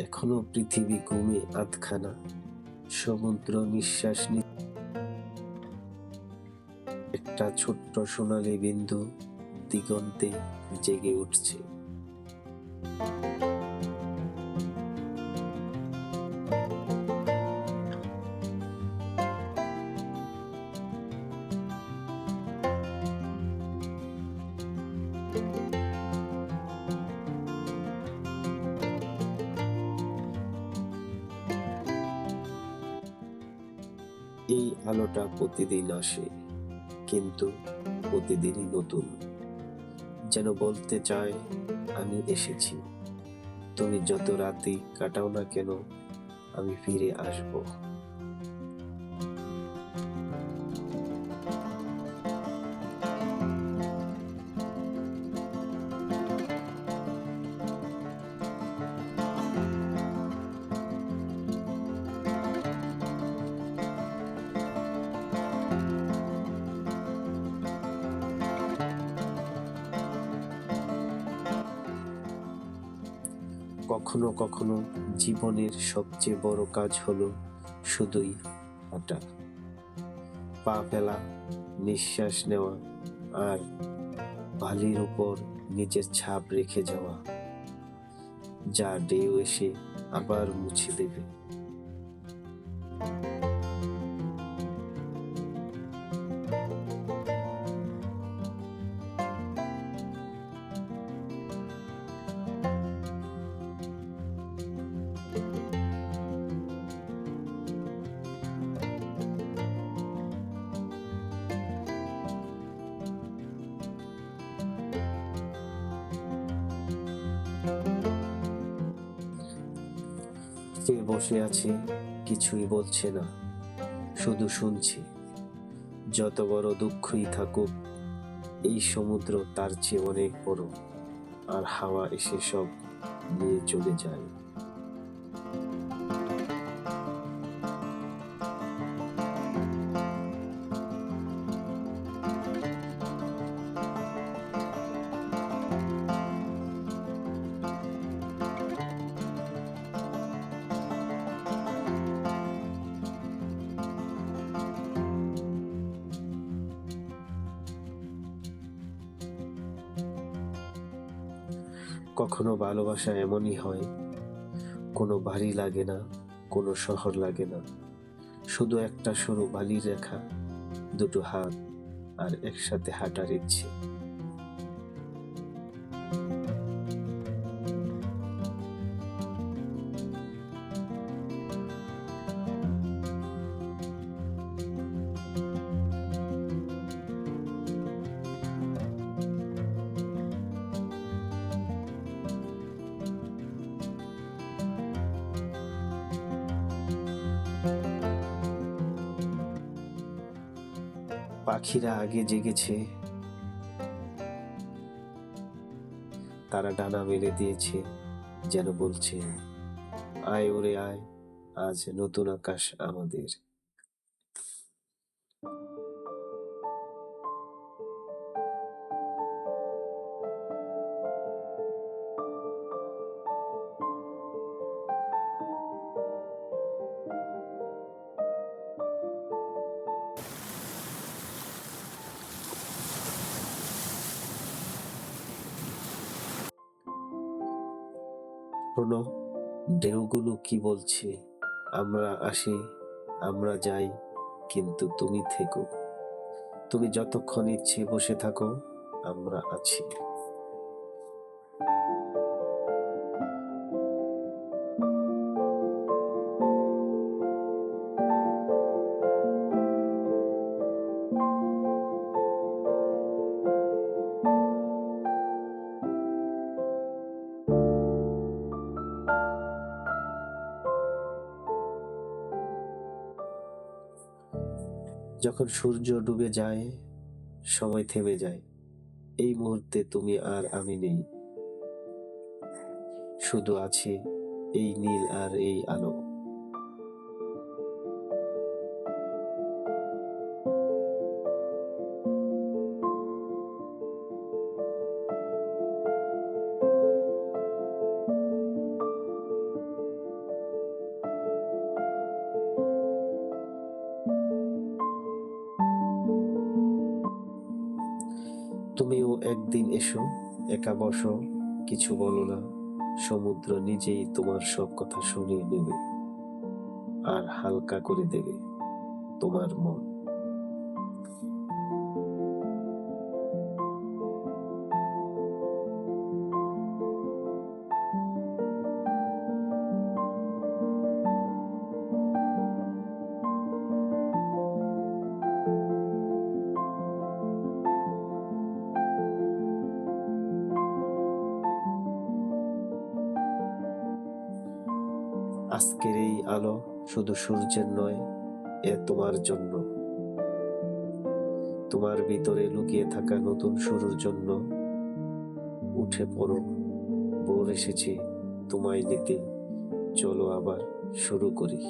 এখনও পৃথিবী ঘুমে আধখানা। সমুদ্র নিঃশ্বাস নি একটা ছোট্ট সোনালী বিন্দু দিগন্তে জেগে উঠছে। এই আলোটা প্রতিদিন আসে, কিন্তু প্রতিদিনই নতুন। যেন বলতে চায়, আমি এসেছি। তুমি যত রাতে কাটাও না কেন, আমি ফিরে আসব। কখনো কখনো জীবনের সবচেয়ে বড় কাজ হলো শুধুই হাঁটা। পা ফেলা, নিঃশ্বাস নেওয়া আর বালির উপর নিজের ছাপ রেখে যাওয়া। যা ঢেউ এসে আবার মুছে দেবে। সে বসে আছে, কিছুই বলছে না। শুধু শুনছি, যত বড় দুঃখই থাকুক, এই সমুদ্র তার চেয়ে অনেক বড়, আর হাওয়া এসে সব নিয়ে চলে যায়। কখনো ভালোবাসা এমনই হয়, কোনো বাড়ি লাগে না, কোনো শহর লাগে না। শুধু একটা সরু বালির রেখা, দুটো হাত, আর একসাথে হাঁটার ইচ্ছে। পাখিরা আগে জেগেছে। তারা ডানা মেলে দিয়েছে, যেন বলছে, আয় ওরে আয়, আজ নতুন আকাশ আমাদের। শোনো ঢেউগুলো কি বলছে? আমরা আসি, আমরা যাই, কিন্তু তুমি থেকো। তুমি যতক্ষণ ইচ্ছে বসে থাকো, আমরা আছি। যখন সূর্য ডুবে যায়, সময় থেমে যায়, এই মুহূর্তে তুমি আর আমি নেই। শুধু আছে এই নীল আর এই আলো। তুমিও একদিন এসো, একা বসো, কিছু বলো না। সমুদ্র নিজেই তোমার সব কথা শুনিয়ে নেবে আর হালকা করে দেবে তোমার মন। আজকের এই আলো শুধু সূর্যের নয়, এ তোমার জন্য। তোমার ভিতরে লুকিয়ে থাকা নতুন শুরুর জন্য উঠে পড়ো। ভোর এসেছে, তোমায় নিতে চলো আবার শুরু করি।